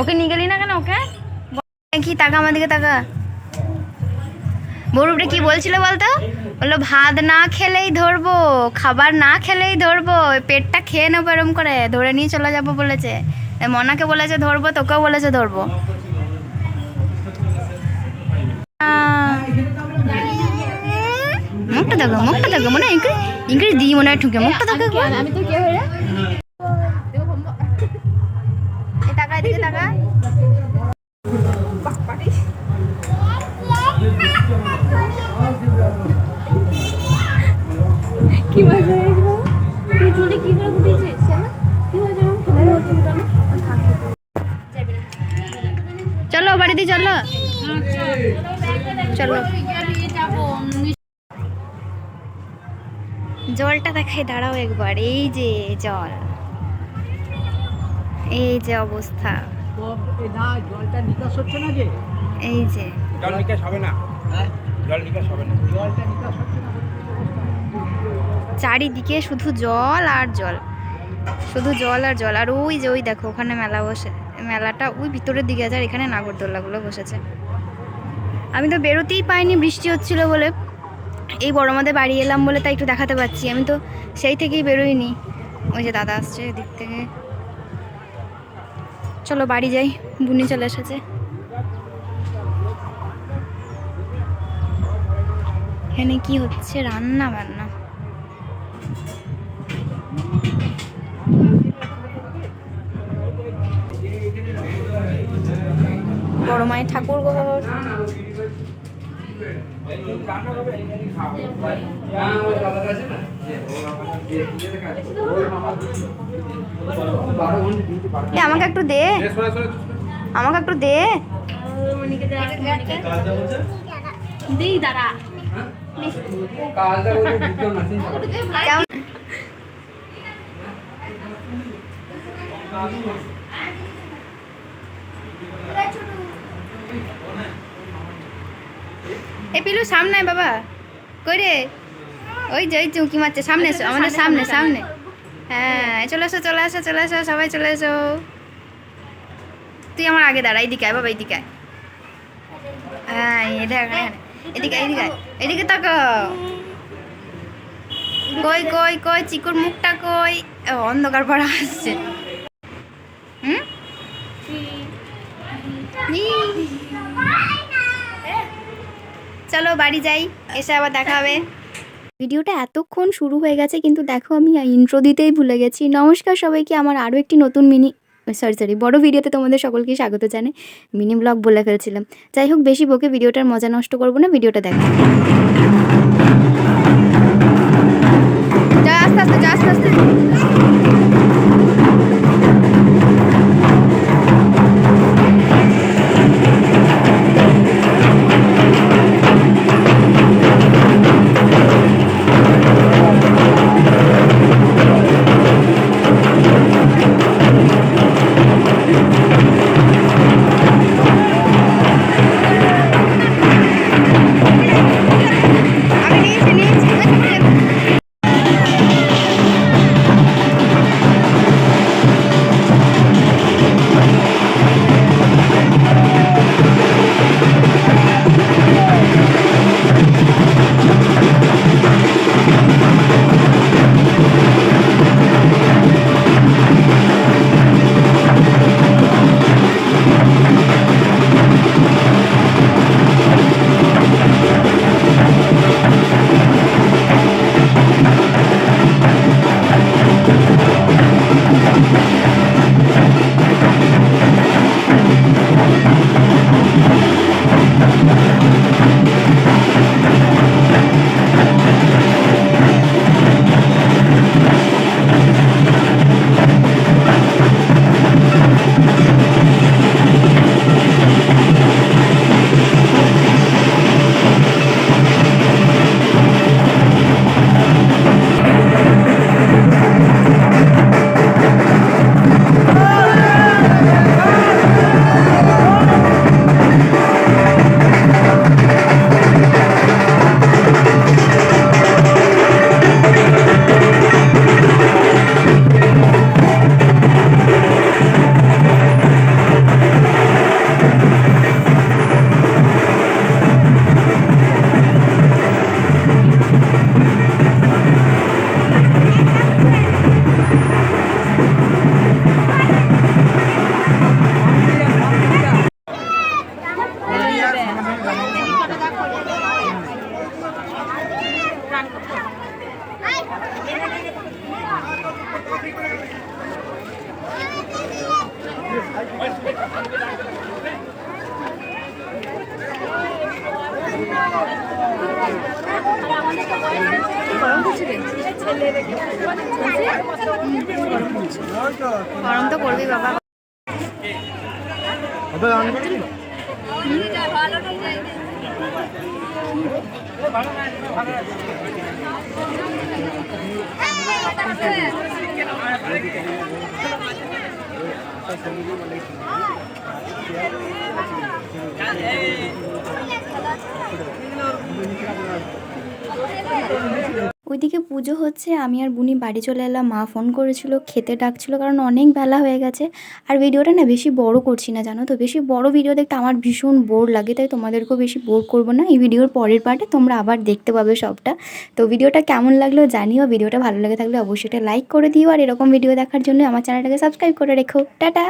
ওকে নিয়ে গেলি না কেন ওকে? কি টাকা আমার দিকে টাকা বরুপটা কি বলছিল বলতো? বলল ভাত না খেলেই ধরবো খাবার না খেলেই ধরবো পেটটা খেয়ে নেব এরম করে ধরে নিয়ে চলে যাব বলেছে। মনাকে বলেছে ধরবো তোকেও বলেছে ধরবো। মুখটা দেখো মুখটা দেখো মনে হয় ইংরেজি দিই মনে হয় ঠুকে মুখটা দেখো আমি তো কে কি মজা এগুলো? তুই চুলে কি করে কি হয়েছে বাড়িতে চলো। চলো। জলটা দেখাই দাঁড়াও একবার। এই যে জল। এই যে অবস্থা। জলটা নিকাশ হচ্ছে না যে এই যে। জল নিকাশ হবে না। জল নিকাশ হবে না। জলটা নিকাশ হচ্ছে না। চারিদিকে শুধু জল আর জল। শুধু জল আর জল। আর ওই যে ওই দেখো, ওখানে মেলা বসে, মেলাটা ওই ভিতরের দিকে আছে আর এখানে নাগরদোল্লাগুলো বসেছে। আমি তো বেরোতেই পাইনি, বৃষ্টি হচ্ছিল বলে। এই বড় মাদের বাড়ি এলাম বলে তাই একটু দেখাতে পাচ্ছি। আমি তো সেই থেকেই বেরোইনি। ওই যে দাদা আসছে এদিক থেকে। চলো বাড়ি যাই, বুনি চলে এসেছে। এখানে কি হচ্ছে? রান্না বান্না। বড় মায়ের ঠাকুর ঘর। আমাকে একটু দে। আমাকে একটু দে। কেমন এ পিলু সামনে বাবা। কই রে ওই যে ওই চুমকি মারছে। সামনে এসো আমাদের সামনে সামনে হ্যাঁ চলে এসো চলে এসো চলে এসো সবাই চলে এসো। তুই আমার আগে দাঁড়া এইদিকে আয় বাবা এইদিকে আয়। হ্যাঁ এদিকে এদিকে এদিকে এদিকে তাকো কই কই কই চিকুর মুখটা কই? অন্ধকার পড়া আসছে। চলো বাড়ি যাই এসে আবার দেখা হবে। ভিডিওটা এতক্ষণ শুরু হয়ে গেছে কিন্তু দেখো আমি ইন্ট্রো দিতেই ভুলে গেছি। নমস্কার সবাইকে আমার আরও একটি নতুন মিনি সরি সরি বড় ভিডিওতে তোমাদের সকলকে স্বাগত জানাই। মিনি ব্লগ বলে ফেলছিলাম। যাই হোক বেশি বকে ভিডিওটার মজা নষ্ট করব না ভিডিওটা দেখো। আস্তে আস্তে যা আস্তে আস্তে। গরম করবি বাবা ওইদিকে পুজো হচ্ছে, আমি আর বুনি বাড়ি চলে এলাম। মা ফোন করেছিল, খেতে ডাকছিল, কারণ অনেক বেলা হয়ে গেছে। আর ভিডিওটা না বেশি বড় করছি না, জানো তো? বেশি বড় ভিডিও দেখতে আমার ভীষণ বোর লাগে, তাই তোমাদেরকেও বেশি বোর করব না। এই ভিডিওর পরের পার্টে তোমরা আবার দেখতে পাবে সবটা। তো ভিডিওটা কেমন লাগল জানিও, ভিডিওটা ভালো লাগে থাকলে অবশ্যই একটা লাইক করে দিও। আর এরকম ভিডিও দেখার জন্য আমার চ্যানেলটাকে সাবস্ক্রাইব করে রেখো। টাটা!